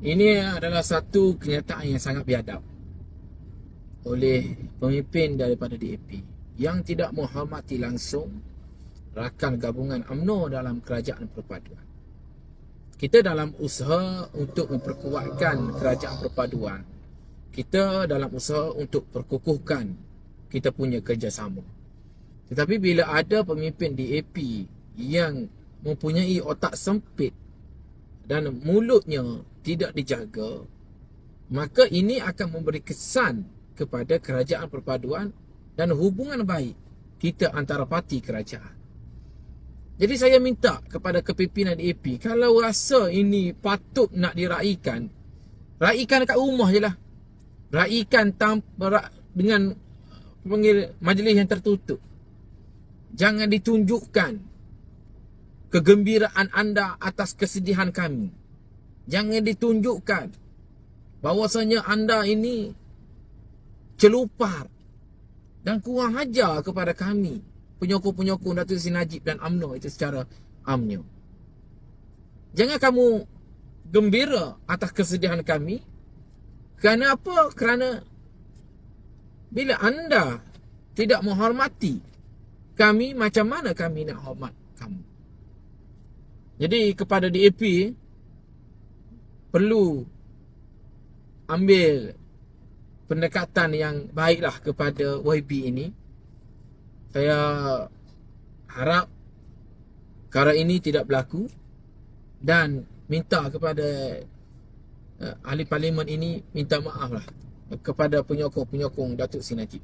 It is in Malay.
Ini adalah satu kenyataan yang sangat biadab oleh pemimpin daripada DAP yang tidak menghormati langsung rakan gabungan UMNO dalam kerajaan perpaduan. Kita dalam usaha untuk memperkuatkan kerajaan perpaduan, kita dalam usaha untuk perkukuhkan kita punya kerjasama. Tetapi bila ada pemimpin DAP yang mempunyai otak sempit dan mulutnya tidak dijaga, maka ini akan memberi kesan kepada kerajaan perpaduan dan hubungan baik kita antara parti kerajaan. Jadi saya minta kepada kepimpinan DAP, kalau rasa ini patut nak diraikan, raikan dekat rumah je lah. Raikan tanpa, dengan panggil majlis yang tertutup. Jangan ditunjukkan kegembiraan anda atas kesedihan kami. Jangan ditunjukkan bahawasanya anda ini celupar dan kurang ajar kepada kami penyokong-penyokong Datuk Seri Najib dan UMNO itu secara amnya. Jangan kamu gembira atas kesedihan kami. Kerana apa? Kerana bila anda tidak menghormati kami, macam mana kami nak hormat kamu? Jadi kepada DAP, perlu ambil pendekatan yang baiklah kepada YB ini. Saya harap perkara ini tidak berlaku dan minta kepada uh, ahli parlimen ini minta maaf lah kepada penyokong-penyokong Datuk Seri Najib.